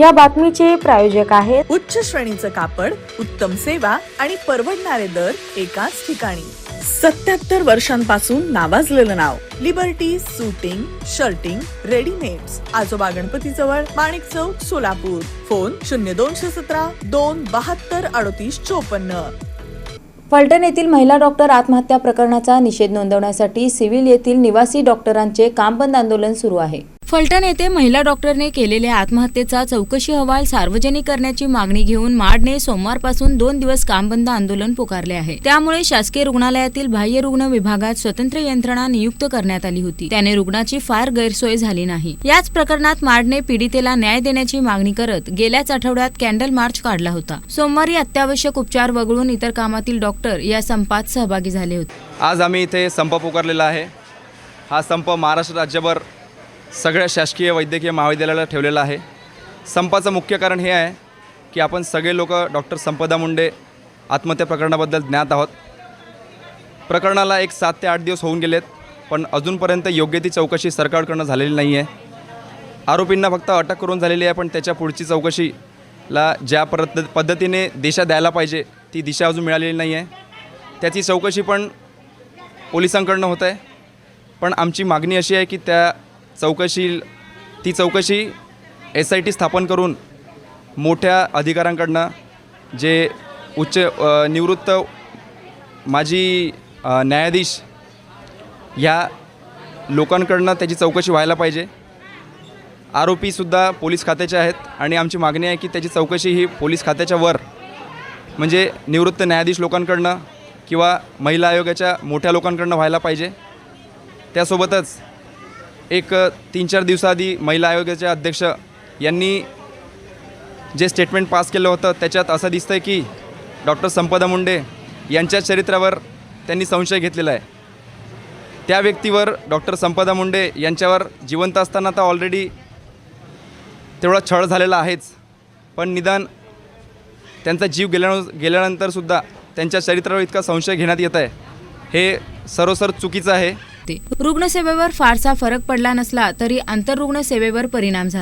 या बातमीचे प्रायोजक आहेत. उच्च श्रेणीचं कापड उत्तम सेवा आणि परवडणारे दर एकाच ठिकाणी. सत्याहत्तर वर्षांपासून नावाजलेलं नाव. लिबर्टी सुटिंग शर्टिंग रेडीमेड्स आजोबा गणपती जवळ माणिक चौक सोलापूर. फोन शून्य दोनशे सतरा दोन बहात्तर अडतीस चोपन्न. फलटण येथील महिला डॉक्टर आत्महत्या प्रकरणाचा निषेध नोंदवण्यासाठी सिव्हिल येथील निवासी डॉक्टरांचे काम बंद आंदोलन सुरू आहे. फलटण येथे महिला डॉक्टरने केलेल्या आत्महत्येचा चौकशी अहवाल सार्वजनिक करण्याची मागणी घेऊन माडने सोमवारपासून दोन दिवस कामबंद आंदोलन पुकारले आहे. त्यामुळे शासकीय रुग्णालयातील बाह्य रुग्ण विभागात स्वतंत्र यंत्रणा नियुक्त करण्यात आली होती. त्याने रुग्णाची फार गैरसोय झाली नाही. याच प्रकरणात माडने पीडितेला न्याय देण्याची मागणी करत गेल्याच आठवड्यात कॅन्डल मार्च काढला होता. सोमवारी अत्यावश्यक उपचार वगळून इतर कामातील डॉक्टर या संपात सहभागी झाले होते. आज आम्ही इथे संप पुकारलेला आहे. हा संप महाराष्ट्र राज्यभर सगळ्या शासकीय वैद्यकीय महाविद्यालयाला ठेवलेलं आहे. संपाचं मुख्य कारण हे आहे की आपण सगळे लोक डॉक्टर संपदा मुंडे आत्महत्या प्रकरणाबद्दल ज्ञात आहोत. प्रकरणाला एक सात ते आठ दिवस होऊन गेलेत पण अजूनपर्यंत योग्य ती चौकशी सरकारकडनं झालेली नाही आहे. आरोपींना फक्त अटक करून झालेली आहे पण त्याच्या पुढची चौकशीला ज्या पद्धत पद्धतीने दिशा द्यायला पाहिजे ती दिशा अजून मिळालेली नाही आहे. त्याची चौकशी पण पोलिसांकडनं होत आहे. पण आमची मागणी अशी आहे की त्या चौकशी ती चौकशी एस आय टी स्थापन करून मोठ्या अधिकाऱ्यांकडनं जे उच्च निवृत्त माजी न्यायाधीश ह्या लोकांकडनं त्याची चौकशी व्हायला पाहिजे. आरोपीसुद्धा पोलीस खात्याचे आहेत आणि आमची मागणी आहे की त्याची चौकशी ही पोलीस खात्याच्या वर म्हणजे निवृत्त न्यायाधीश लोकांकडनं किंवा महिला आयोगाच्या मोठ्या लोकांकडनं व्हायला पाहिजे. त्यासोबतच एक तीन चार दिवसाआधी महिला आयोगाचे अध्यक्ष यांनी जे स्टेटमेंट पास केलं होतं त्याच्यात असं दिसतं आहे की डॉक्टर संपदा मुंडे यांच्या चरित्रावर त्यांनी संशय घेतलेला आहे. त्या व्यक्तीवर डॉक्टर संपदा मुंडे यांच्यावर जिवंत असताना तर ऑलरेडी तेवढा छळ झालेला आहेच. पण निदान त्यांचा जीव गेल्या गेल्यानंतरसुद्धा त्यांच्या चरित्रावर इतका संशय घेण्यात येत आहे. हे सरोसर चुकीचं आहे. रुग्णसेवेवर फारसा फरक पडला नसला तरी आंतररुग्ण सेवेवर परिणाम झाला.